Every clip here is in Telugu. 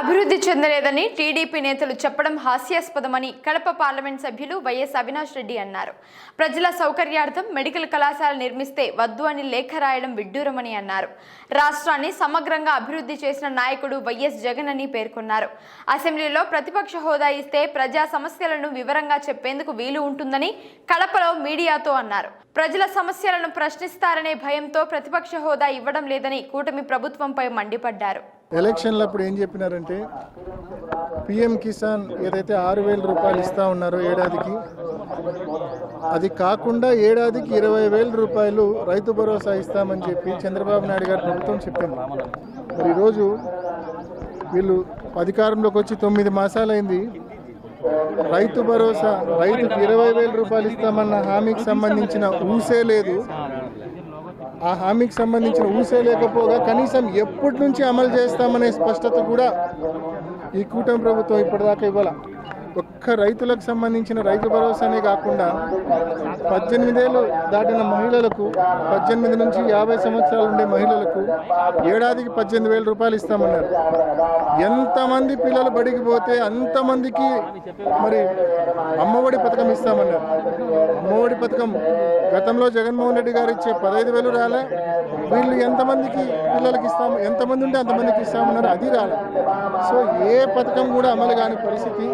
అభివృద్ధి చెందలేదని టీడీపీ నేతలు చెప్పడం హాస్యాస్పదమని కడప పార్లమెంట్ సభ్యులు వైఎస్ అవినాష్ రెడ్డి అన్నారు. ప్రజల సౌకర్యార్థం మెడికల్ కళాశాల నిర్మిస్తే వద్దు అని లేఖ రాయడం విడ్డూరమని అన్నారు. రాష్ట్రాన్ని సమగ్రంగా అభివృద్ధి చేసిన నాయకుడు వైఎస్ జగన్ అని పేర్కొన్నారు. అసెంబ్లీలో ప్రతిపక్ష హోదా ఇస్తే ప్రజా సమస్యలను వివరంగా చెప్పేందుకు వీలు ఉంటుందని కడపలో మీడియాతో అన్నారు. ప్రజల సమస్యలను ప్రశ్నిస్తారనే భయంతో ప్రతిపక్ష హోదా ఇవ్వడం లేదని కూటమి ప్రభుత్వంపై మండిపడ్డారు. ఎలక్షన్లు అప్పుడు ఏం చెప్పినారంటే పిఎం కిసాన్ ఏదైతే ఆరు వేల రూపాయలు ఇస్తా ఉన్నారో ఏడాదికి అది కాకుండా ఏడాదికి ఇరవై వేల రూపాయలు రైతు భరోసా ఇస్తామని చెప్పి చంద్రబాబు నాయుడు గారి ప్రభుత్వం చెప్పింది. మరి ఈరోజు వీళ్ళు అధికారంలోకి వచ్చి తొమ్మిది మాసాలైంది రైతు భరోసా రైతుకి ఇరవై వేల రూపాయలు ఇస్తామన్న హామీకి సంబంధించిన ఊసే లేదు. ఆ హామీకి సంబంధించిన ఊసే లేకపోగా కనీసం ఎప్పటి నుంచి అమలు చేస్తామనే స్పష్టత కూడా ఈ కూటమి ప్రభుత్వం ఇప్పటిదాకా ఇవ్వాలి. ఒక్క రైతులకు సంబంధించిన రైతు భరోసానే కాకుండా పద్దెనిమిదేళ్ళు దాటిన మహిళలకు పద్దెనిమిది నుంచి యాభై సంవత్సరాలు ఉండే మహిళలకు ఏడాదికి పద్దెనిమిది వేల రూపాయలు ఇస్తామన్నారు. ఎంతమంది పిల్లలు బడికి పోతే అంతమందికి మరి అమ్మఒడి పథకం ఇస్తామన్నారు. అమ్మఒడి పథకం గతంలో జగన్మోహన్ రెడ్డి గారు ఇచ్చే పదహైదు వేలు రాలే. వీళ్ళు ఎంతమందికి పిల్లలకి ఇస్తాము ఎంతమంది ఉంటే అంతమందికి ఇస్తామన్నారు. అది రాలే. సో ఏ పథకం కూడా అమలు కాని పరిస్థితి.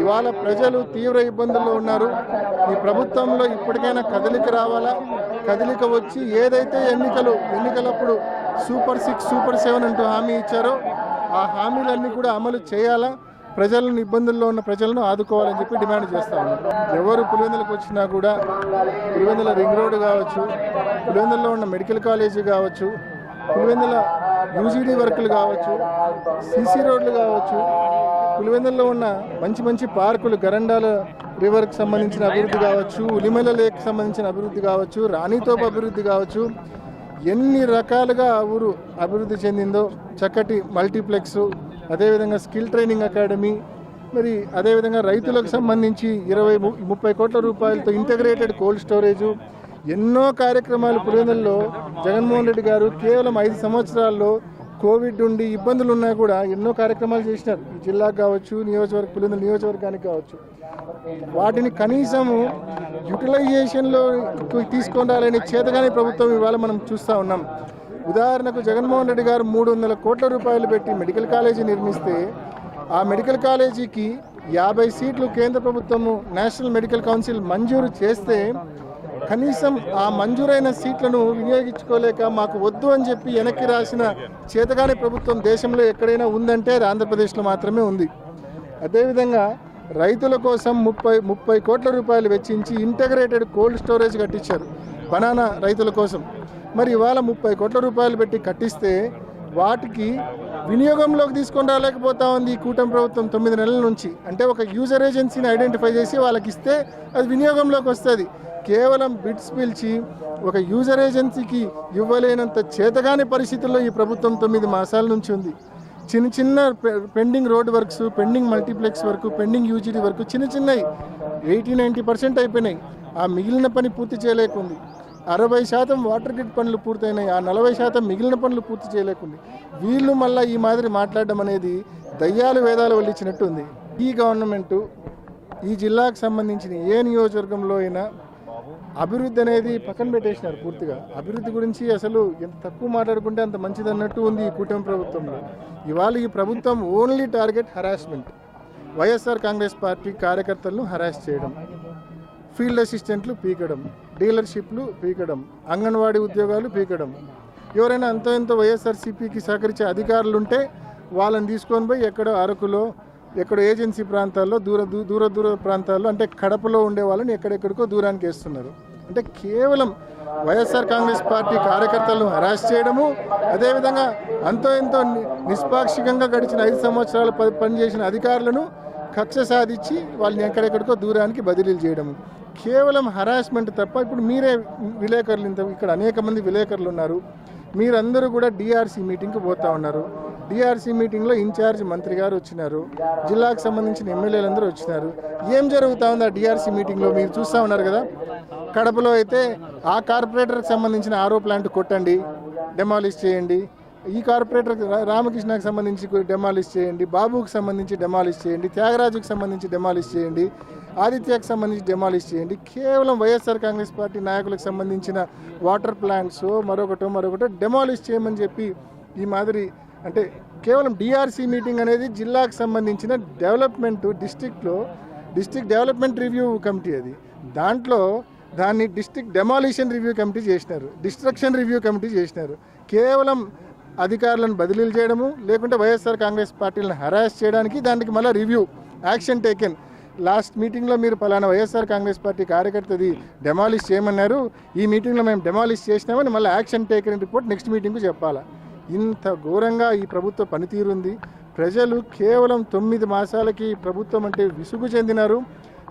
ఇవాళ ప్రజలు తీవ్ర ఇబ్బందుల్లో ఉన్నారు. ఈ ప్రభుత్వంలో ఇప్పటికైనా కదలిక రావాలా? కదలిక వచ్చి ఏదైతే ఎన్నికలు ఎన్నికలప్పుడు సూపర్ సిక్స్ సూపర్ సెవెన్ అంటూ హామీ ఇచ్చారో ఆ హామీలన్నీ కూడా అమలు చేయాలా? ప్రజలను ఇబ్బందుల్లో ఉన్న ప్రజలను ఆదుకోవాలని చెప్పి డిమాండ్ చేస్తా ఉన్నాం. ఎవరు పులివెందులకు వచ్చినా కూడా పులివెందుల రింగ్ రోడ్ కావచ్చు పులివెందుల్లో ఉన్న మెడికల్ కాలేజీ కావచ్చు పులివెందుల యూజీడీ వర్కులు కావచ్చు సీసీ రోడ్లు కావచ్చు పులివెందుల్లో ఉన్న మంచి మంచి పార్కులు గరండాల రివర్కి సంబంధించిన అభివృద్ధి కావచ్చు ఉలిమల లేక్ సంబంధించిన అభివృద్ధి కావచ్చు రాణితోపు అభివృద్ధి కావచ్చు ఎన్ని రకాలుగా ఆ ఊరు అభివృద్ధి చెందిందో చక్కటి మల్టీప్లెక్స్ అదేవిధంగా స్కిల్ ట్రైనింగ్ అకాడమీ మరి అదేవిధంగా రైతులకు సంబంధించి ఇరవై ముప్పై కోట్ల రూపాయలతో ఇంటగ్రేటెడ్ కోల్డ్ స్టోరేజు ఎన్నో కార్యక్రమాలు పులివెందుల్లో జగన్మోహన్ రెడ్డి గారు కేవలం ఐదు సంవత్సరాల్లో కోవిడ్ ఉండి ఇబ్బందులు ఉన్నా కూడా ఎన్నో కార్యక్రమాలు చేసినారు. ఈ జిల్లాకు కావచ్చు నియోజకవర్గ పులివెందుల నియోజకవర్గానికి కావచ్చు. వాటిని కనీసము యూటిలైజేషన్లో తీసుకొని రాలని చేతగానే ప్రభుత్వం ఇవాళ మనం చూస్తూ ఉన్నాం. ఉదాహరణకు జగన్మోహన్ రెడ్డి గారు మూడు వందల కోట్ల రూపాయలు పెట్టి మెడికల్ కాలేజీ నిర్మిస్తే ఆ మెడికల్ కాలేజీకి యాభై సీట్లు కేంద్ర ప్రభుత్వము నేషనల్ మెడికల్ కౌన్సిల్ మంజూరు చేస్తే కనీసం ఆ మంజూరైన సీట్లను వినియోగించుకోలేక మాకు వద్దు అని చెప్పి వెనక్కి రాసిన చేతగాని ప్రభుత్వం దేశంలో ఎక్కడైనా ఉందంటే అది ఆంధ్రప్రదేశ్లో మాత్రమే ఉంది. అదేవిధంగా రైతుల కోసం ముప్పై ముప్పై కోట్ల రూపాయలు వెచ్చించి ఇంటగ్రేటెడ్ కోల్డ్ స్టోరేజ్ కట్టించారు బనానా రైతుల కోసం. మరి ఇవాళ ముప్పై కోట్ల రూపాయలు పెట్టి కట్టిస్తే వాటికి వినియోగంలోకి తీసుకొని రాలేకపోతా ఉంది ఈ కూటమి ప్రభుత్వం తొమ్మిది నెలల నుంచి. అంటే ఒక యూజర్ ఏజెన్సీని ఐడెంటిఫై చేసి వాళ్ళకి ఇస్తే అది వినియోగంలోకి వస్తుంది. కేవలం బిడ్స్ పిలిచి ఒక యూజర్ ఏజెన్సీకి ఇవ్వలేనంత చేతగాని పరిస్థితుల్లో ఈ ప్రభుత్వం తొమ్మిది మాసాల నుంచి ఉంది. చిన్న చిన్న pending road works pending multiplex వరకు పెండింగ్ యూజీడీ వరకు చిన్న చిన్నవి ఎయిటీ నైంటీ పర్సెంట్ అయిపోయినాయి. ఆ మిగిలిన పని పూర్తి చేయలేకుంది. అరవై శాతం వాటర్ గ్రిడ్ పనులు పూర్తయినాయి. ఆ నలభై శాతం మిగిలిన పనులు పూర్తి చేయలేకుంది. వీళ్ళు మళ్ళీ ఈ మాదిరి మాట్లాడడం అనేది దయ్యాలు వేదాలు వల్లించినట్టు ఉంది ఈ గవర్నమెంటు ఈ జిల్లాకు సంబంధించిన ఏ నియోజకవర్గంలో అయినా అభివృద్ధి అనేది పక్కన పెట్టేసినారు పూర్తిగా. అభివృద్ధి గురించి అసలు ఎంత తక్కువ మాట్లాడుకుంటే అంత మంచిది అన్నట్టు ఉంది ఈ కూటమి ప్రభుత్వంలో ఇవాళ ఈ ప్రభుత్వం only target harassment YSR Congress party కార్యకర్తలను హరాస్ చేయడం. ఫీల్డ్ అసిస్టెంట్లు పీకడం. డీలర్షిప్లు పీకడం. అంగన్వాడీ ఉద్యోగాలు పీకడం. ఎవరైనా అంత ఎంతో వైఎస్ఆర్సీపీకి సహకరించే అధికారులు ఉంటే వాళ్ళని తీసుకొని పోయి ఎక్కడో అరకులో ఎక్కడ ఏజెన్సీ ప్రాంతాల్లో దూర దూ- దూర దూర ప్రాంతాల్లో అంటే కడపలో ఉండే వాళ్ళని ఎక్కడెక్కడికో దూరానికి వేస్తున్నారు. అంటే కేవలం వైఎస్ఆర్ కాంగ్రెస్ పార్టీ కార్యకర్తలను హరాస్ చేయడము అదేవిధంగా అంతో ఎంతో నిష్పాక్షికంగా గడిచిన ఐదు సంవత్సరాలు ప- పనిచేసిన అధికారులను కక్ష సాధించి వాళ్ళని ఎక్కడెక్కడికో దూరానికి బదిలీలు చేయడము. కేవలం హరాస్మెంట్ తప్ప ఇప్పుడు మీరే విలేకరులు ఇంత ఇక్కడ అనేక మంది విలేకరులు ఉన్నారు. మీరందరూ కూడా డిఆర్సీ మీటింగ్కి పోతా ఉన్నారు. డిఆర్సీ మీటింగ్లో ఇన్ఛార్జ్ మంత్రి గారు వచ్చినారు. జిల్లాకు సంబంధించిన ఎమ్మెల్యేలందరూ వచ్చినారు. ఏం జరుగుతూ ఉంది ఆ డిఆర్సీ మీటింగ్లో మీరు చూస్తూ ఉన్నారు కదా. కడపలో అయితే ఆ కార్పొరేటర్కి సంబంధించిన ఆరో ప్లాంట్ కొట్టండి డెమాలిష్ చేయండి. ఈ కార్పొరేటర్ రామకృష్ణకి సంబంధించి డెమాలిష్ చేయండి. బాబుకి సంబంధించి డెమాలిష్ చేయండి. త్యాగరాజుకి సంబంధించి డెమాలిష్ చేయండి. ఆదిత్యకి సంబంధించి డెమాలిష్ చేయండి. కేవలం వైఎస్ఆర్ కాంగ్రెస్ పార్టీ నాయకులకు సంబంధించిన వాటర్ ప్లాంట్స్ మరొకటో మరొకటో డెమాలిష్ చేయమని చెప్పి ఈ మాదిరి అంటే కేవలం డిఆర్సీ మీటింగ్ అనేది జిల్లాకు సంబంధించిన డెవలప్మెంట్ డిస్టిక్లో డిస్టిక్ డెవలప్మెంట్ రివ్యూ కమిటీ అది. దాంట్లో దాన్ని డిస్టిక్ డెమాలిషన్ రివ్యూ కమిటీ చేసినారు. డిస్ట్రక్షన్ రివ్యూ కమిటీ చేసినారు. కేవలం అధికారులను బదిలీలు చేయడము లేకుంటే వైఎస్ఆర్ కాంగ్రెస్ పార్టీలను హరాస్ చేయడానికి దానికి మళ్ళీ రివ్యూ యాక్షన్ టేకెన్. లాస్ట్ మీటింగ్లో మీరు పలానా వైఎస్ఆర్ కాంగ్రెస్ పార్టీ కార్యకర్తది డెమాలిష్ చేయమన్నారు. ఈ మీటింగ్లో మేము డెమాలిష్ చేసినామని మళ్ళీ యాక్షన్ టేకెన్ రిపోర్ట్ నెక్స్ట్ మీటింగ్కు చెప్పాలా. ఇంత ఘోరంగా ఈ ప్రభుత్వ పనితీరుంది. ప్రజలు కేవలం తొమ్మిది మాసాలకి ప్రభుత్వం అంటే విసుగు చెందినారు.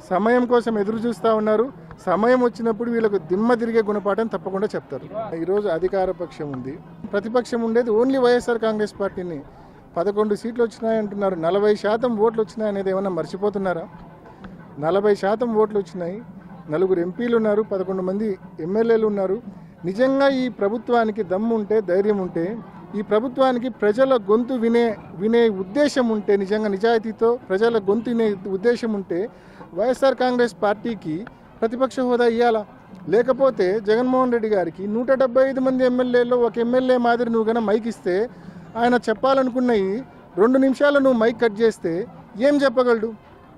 సమయం కోసం ఎదురు చూస్తూ ఉన్నారు. సమయం వచ్చినప్పుడు వీళ్ళకు దిమ్మ తిరిగే గుణపాఠం తప్పకుండా చెప్తారు. ఈరోజు అధికార పక్షం ఉంది. ప్రతిపక్షం ఉండేది ఓన్లీ వైఎస్ఆర్ కాంగ్రెస్ పార్టీని. పదకొండు సీట్లు వచ్చినాయంటున్నారు నలభై శాతం ఓట్లు వచ్చినాయనేది ఏమన్నా మర్చిపోతున్నారా? నలభై శాతం ఓట్లు వచ్చినాయి. నలుగురు ఎంపీలు ఉన్నారు. పదకొండు మంది ఎమ్మెల్యేలు ఉన్నారు. నిజంగా ఈ ప్రభుత్వానికి దమ్ము ఉంటే ధైర్యం ఉంటే ఈ ప్రభుత్వానికి ప్రజల గొంతు వినే వినే ఉద్దేశం ఉంటే నిజంగా నిజాయితీతో ప్రజల గొంతు వినే ఉద్దేశం ఉంటే వైఎస్ఆర్ కాంగ్రెస్ పార్టీకి ప్రతిపక్ష హోదా ఇవ్వాలా లేకపోతే జగన్మోహన్ రెడ్డి గారికి నూట డెబ్బై ఐదు మంది ఎమ్మెల్యేలో ఒక ఎమ్మెల్యే మాదిరి నువ్వు కన్నా మైక్ ఇస్తే ఆయన చెప్పాలనుకున్నవి రెండు నిమిషాలు నువ్వు మైక్ కట్ చేస్తే ఏం చెప్పగలడు?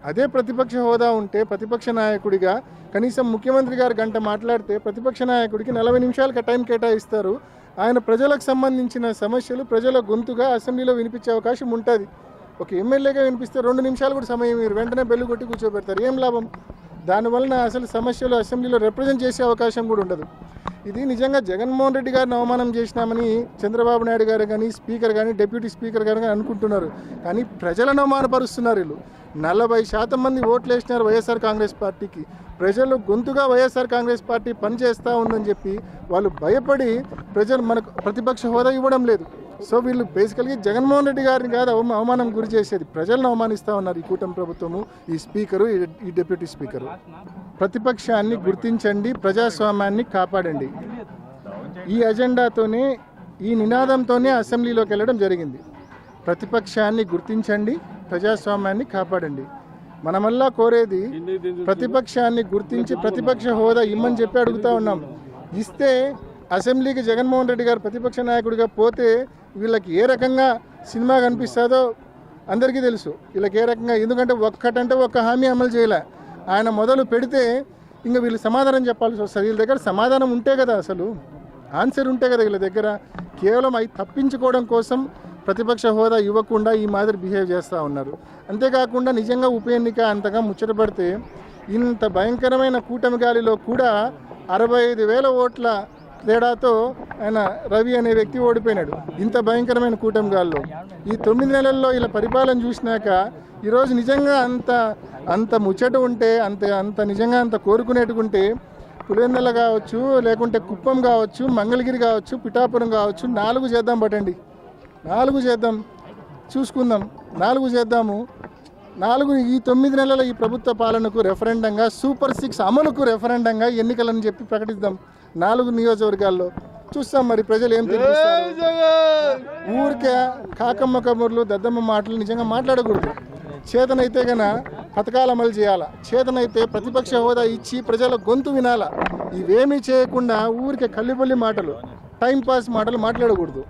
అదే ప్రతిపక్ష హోదా ఉంటే ప్రతిపక్ష నాయకుడిగా కనీసం ముఖ్యమంత్రి గారు గంట మాట్లాడితే ప్రతిపక్ష నాయకుడికి నలభై నిమిషాలకి టైం కేటాయిస్తారు. ఆయన ప్రజలకు సంబంధించిన సమస్యలు ప్రజల గొంతుగా అసెంబ్లీలో వినిపించే అవకాశం ఉంటుంది. ఒక ఎమ్మెల్యేగా వినిపిస్తే రెండు నిమిషాలు కూడా సమయం మీరు వెంటనే బెల్లు కొట్టి కూర్చోబెడతారు. ఏం లాభం? దానివలన అసలు సమస్యలు అసెంబ్లీలో రిప్రజెంట్ చేసే అవకాశం కూడా ఉండదు. ఇది నిజంగా జగన్మోహన్ రెడ్డి గారిని అవమానం చేసినామని చంద్రబాబు నాయుడు గారు కానీ స్పీకర్ కానీ డిప్యూటీ స్పీకర్ గారు కానీ అనుకుంటున్నారు. కానీ ప్రజలను అవమానపరుస్తున్నారు వీళ్ళు. నలభై శాతం మంది ఓట్లు వేసినారు వైఎస్ఆర్ కాంగ్రెస్ పార్టీకి. ప్రజలు గొంతుగా వైఎస్ఆర్ కాంగ్రెస్ పార్టీ పనిచేస్తూ ఉందని చెప్పి వాళ్ళు భయపడి ప్రజలు మనకు ప్రతిపక్ష హోదా ఇవ్వడం లేదు. సో వీళ్ళు బేసికల్గా జగన్మోహన్ రెడ్డి గారిని కాదు అవమానం గురి చేసేది. ప్రజలను అవమానిస్తూ ఉన్నారు ఈ కూటమి ప్రభుత్వము ఈ స్పీకరు ఈ- ఈ డిప్యూటీ స్పీకరు. ప్రతిపక్షాన్ని గుర్తించండి ప్రజాస్వామ్యాన్ని కాపాడండి. ఈ అజెండాతోనే ఈ నినాదంతోనే అసెంబ్లీలోకి వెళ్ళడం జరిగింది. ప్రతిపక్షాన్ని గుర్తించండి ప్రజాస్వామ్యాన్ని కాపాడండి. మనమల్లా కోరేది ప్రతిపక్షాన్ని గుర్తించి ప్రతిపక్ష హోదా ఇమ్మని చెప్పి అడుగుతా ఉన్నాం. ఇస్తే అసెంబ్లీకి జగన్మోహన్ రెడ్డి గారు ప్రతిపక్ష నాయకుడిగా పోతే వీళ్ళకి ఏ రకంగా సినిమా కనిపిస్తుందో అందరికీ తెలుసు. వీళ్ళకి ఏ రకంగా ఎందుకంటే ఒక్కటంటే ఒక్క హామీ అమలు చేయలే. ఆయన మొదలు పెడితే ఇంకా వీళ్ళు సమాధానం చెప్పాల్సి వస్తుంది. వీళ్ళ దగ్గర సమాధానం ఉంటే కదా అసలు. ఆన్సర్ ఉంటే కదా వీళ్ళ దగ్గర. కేవలం అవి తప్పించుకోవడం కోసం ప్రతిపక్ష హోదా ఇవ్వకుండా ఈ మాదిరి బిహేవ్ చేస్తూ ఉన్నారు. అంతేకాకుండా నిజంగా ఉప ఎన్నిక అంతగా ముచ్చటపడితే ఇంత భయంకరమైన కూటమి గాలిలో కూడా అరవై ఐదు వేల ఓట్ల తేడాతో ఆయన రవి అనే వ్యక్తి ఓడిపోయినాడు. ఇంత భయంకరమైన కూటమి గాల్లో ఈ తొమ్మిది నెలల్లో ఇలా పరిపాలన చూసినాక ఈరోజు నిజంగా అంత అంత ముచ్చట ఉంటే అంత అంత నిజంగా అంత కోరుకునేటుకుంటే పులివెందల కావచ్చు లేకుంటే కుప్పం కావచ్చు మంగళగిరి కావచ్చు పిఠాపురం కావచ్చు నాలుగు చేద్దాం పట్టండి నాలుగు చేద్దాం. చూసుకుందాం. నాలుగు చేద్దాము. నాలుగు ఈ తొమ్మిది నెలల ఈ ప్రభుత్వ పాలనకు రెఫరెండంగా సూపర్ సిక్స్ అమలుకు రెఫరెండంగా ఎన్నికలని చెప్పి ప్రకటిద్దాం. నాలుగు నియోజకవర్గాల్లో. చూస్తాం మరి ప్రజలు ఏం తీర్పిస్తారు ఊరికే కాకమ్మ కబుర్లు దద్దమ్మ మాటలు నిజంగా మాట్లాడకూడదు. చేతనైతే గన పథకాలు అమలు చేయాలా? చేతనైతే ప్రతిపక్ష హోదా ఇచ్చి ప్రజల గొంతు వినాలా? ఇవేమీ చేయకుండా ఊరికే కల్లిపల్లి మాటలు టైం పాస్ మాటలు మాట్లాడకూడదు.